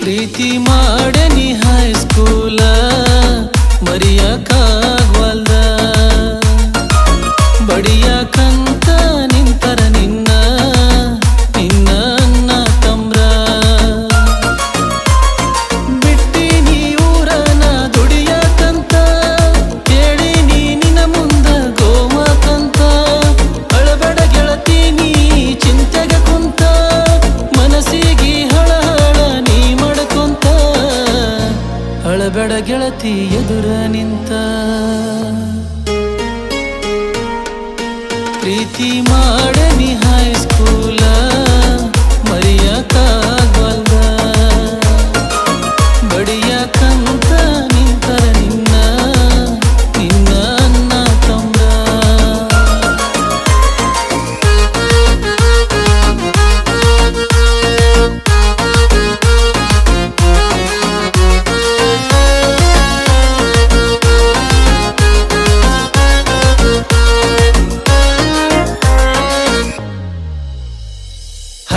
Preeti माडनी high school मरिया का ಅಳಬೇಡ ಗೆಳತಿ ಎದುರ ನಿಂತ. ಪ್ರೀತಿ ಮಾಡನಿ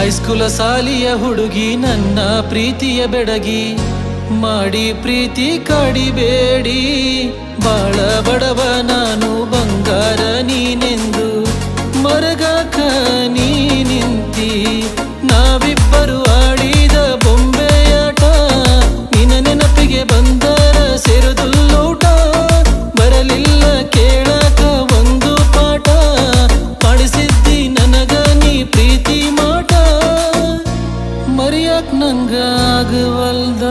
ಹೈಸ್ಕೂಲ ಸಾಲಿಯ ಹುಡುಗಿ, ನನ್ನ ಪ್ರೀತಿಯ ಬೆಡಗಿ. ಮಾಡಿ ಪ್ರೀತಿ ಕಾಡಿಬೇಡಿ, ಬಾಳ ಬಡವ ನಾನು, ಬಂಗಾರ ನೀನೆಂದು. ಮರಗಾಕ ನೀ ನಿಂತಿ. ಮರಿಯಾಕ್ ನಂಗ ಆಗವಲ್ದ?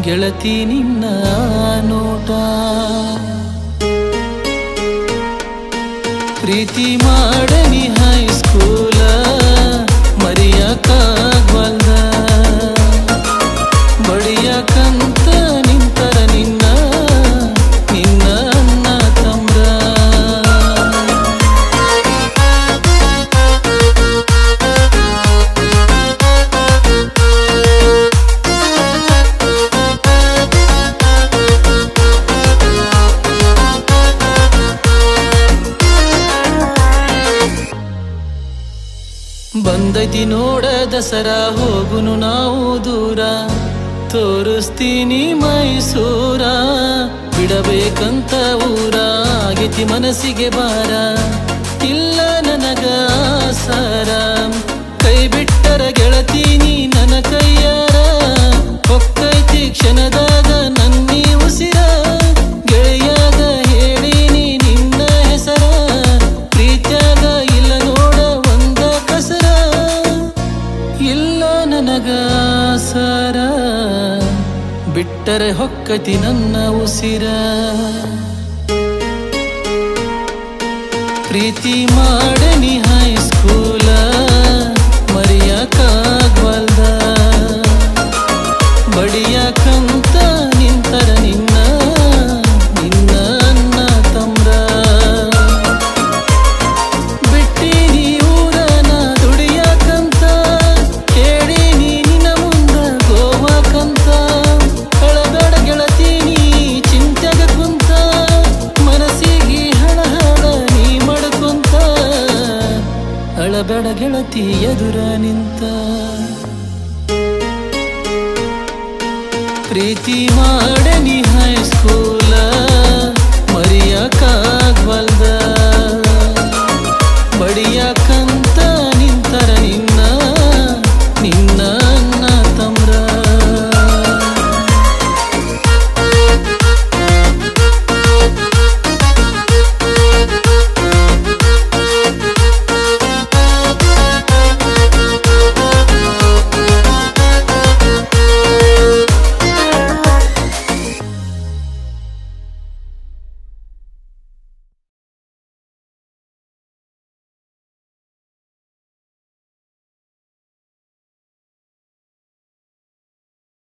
ಗೆಳತಿ ನಿನ್ನ ನೋಟ. ಪ್ರೀತಿ ಮಾಡನಿ ಹೈಸ್ಕೂಲ ಮರಿಯಕ್ಕಾಗವಲ್ದ ಬಡಿಯಕಂತ ಬಂದೈತಿ ನೋಡ ದಸರಾ ಹೋಗುನು ನಾವು ದೂರ. ತೋರಿಸ್ತೀನಿ ಮೈಸೂರ. ಬಿಡಬೇಕಂತ ಊರ. ಆಗೈತಿ ಮನಸ್ಸಿಗೆ ಬಾರ ನನಗ ಸರ ಬಿಟ್ಟರೆ ಹೊಕ್ಕತಿ ನನ್ನ ಉಸಿರ. ಪ್ರೀತಿ ಮಾಡನಿ ಹೈಸ್ಕೂಲ ಮರಿಯಕ್ಕಾಗ್ವಲ್ದ ಬಡಿಯಕಂತ ನಿಂತರ ಅಳಬೇಡ ಗೆಳತಿ ಎದುರ ನಿಂತ. ಪ್ರೀತಿ ಮಾಡನಿ ಹೈಸ್ಕೂಲ